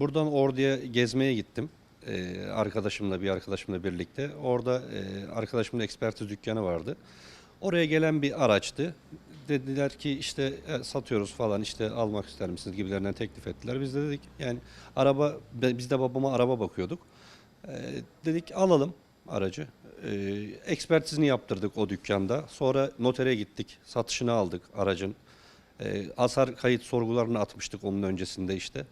buradan Ordu'ya gezmeye gittim. Ee, arkadaşımla bir arkadaşımla birlikte. Orada e, arkadaşımın ekspertiz dükkanı vardı. Oraya gelen bir araçtı. Dediler ki işte e, satıyoruz falan işte almak ister misiniz gibilerinden teklif ettiler. Biz de dedik yani araba biz de babama araba bakıyorduk. Ee, dedik alalım aracı. Ee, ekspertizini yaptırdık o dükkanda. Sonra notere gittik. Satışını aldık aracın. Ee, hasar kayıt sorgularını atmıştık onun öncesinde işte.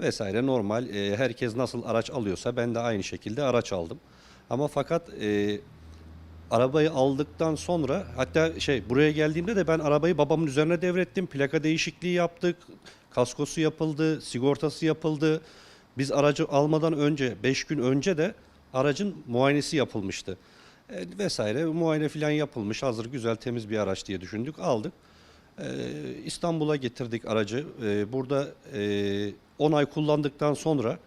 Vesaire normal. Ee, herkes nasıl araç alıyorsa ben de aynı şekilde araç aldım. Ama fakat e, arabayı aldıktan sonra hatta şey buraya geldiğimde de ben arabayı babamın üzerine devrettim. Plaka değişikliği yaptık. Kaskosu yapıldı, sigortası yapıldı. Biz aracı almadan önce 5 gün önce de aracın muayenesi yapılmıştı. E, vesaire muayene falan yapılmış. Hazır güzel temiz bir araç diye düşündük. Aldık. E, İstanbul'a getirdik aracı. E, burada e, 10 ay kullandıktan sonra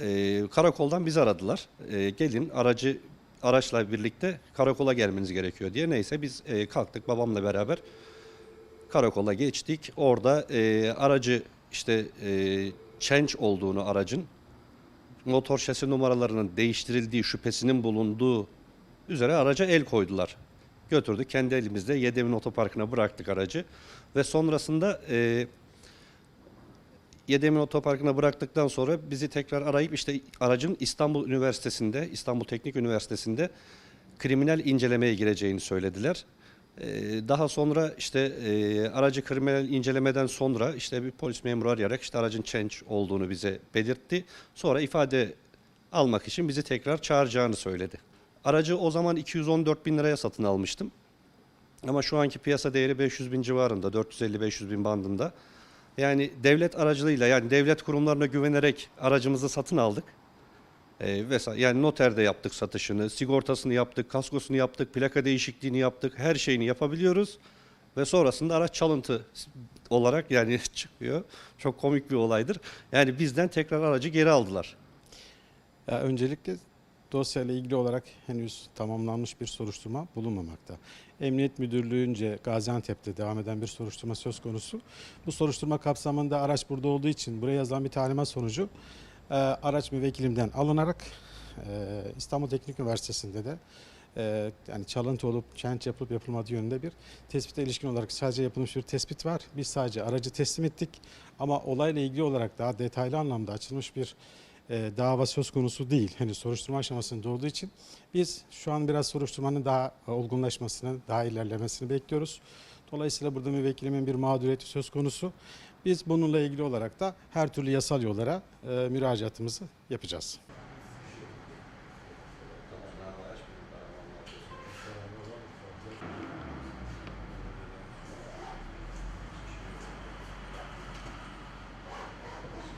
e, karakoldan bizi aradılar. E, gelin aracı araçla birlikte karakola gelmeniz gerekiyor diye. Neyse biz e, kalktık babamla beraber karakola geçtik. Orada e, aracı işte e, change olduğunu aracın motor şasi numaralarının değiştirildiği şüphesinin bulunduğu üzere araca el koydular. Götürdük kendi elimizde Yedemir Otoparkı'na bıraktık aracı ve sonrasında e, Yedemir Otoparkı'na bıraktıktan sonra bizi tekrar arayıp işte aracın İstanbul Üniversitesi'nde, İstanbul Teknik Üniversitesi'nde kriminal incelemeye gireceğini söylediler. Ee, Daha sonra işte e, aracı kriminal incelemeden sonra işte bir polis memuru arayarak işte aracın change olduğunu bize belirtti. Sonra ifade almak için bizi tekrar çağıracağını söyledi. Aracı o zaman 214 bin liraya satın almıştım. Ama şu anki piyasa değeri 500 bin civarında, 450-500 bin bandında. Yani devlet aracılığıyla yani devlet kurumlarına güvenerek aracımızı satın aldık. Ee, vesaire. Yani noterde yaptık satışını, sigortasını yaptık, kaskosunu yaptık, plaka değişikliğini yaptık, her şeyini yapabiliyoruz. Ve sonrasında araç çalıntı olarak yani çıkıyor. Çok komik bir olaydır. Yani bizden tekrar aracı geri aldılar. Ya öncelikle dosyayla ilgili olarak henüz tamamlanmış bir soruşturma bulunmamakta. Emniyet Müdürlüğü'nce Gaziantep'te devam eden bir soruşturma söz konusu. Bu soruşturma kapsamında araç burada olduğu için buraya yazılan bir talimat sonucu e, araç müvekkilimden alınarak e, İstanbul Teknik Üniversitesi'nde de e, yani çalıntı olup change yapılıp yapılmadığı yönünde bir tespite ilişkin olarak sadece yapılmış bir tespit var. Biz sadece aracı teslim ettik ama olayla ilgili olarak daha detaylı anlamda açılmış bir e, dava söz konusu değil. Henüz soruşturma aşamasında olduğu için biz şu an biraz soruşturmanın daha olgunlaşmasını, daha ilerlemesini bekliyoruz. Dolayısıyla burada müvekkilimin bir mağduriyeti söz konusu. Biz bununla ilgili olarak da her türlü yasal yollara e, müracaatımızı yapacağız.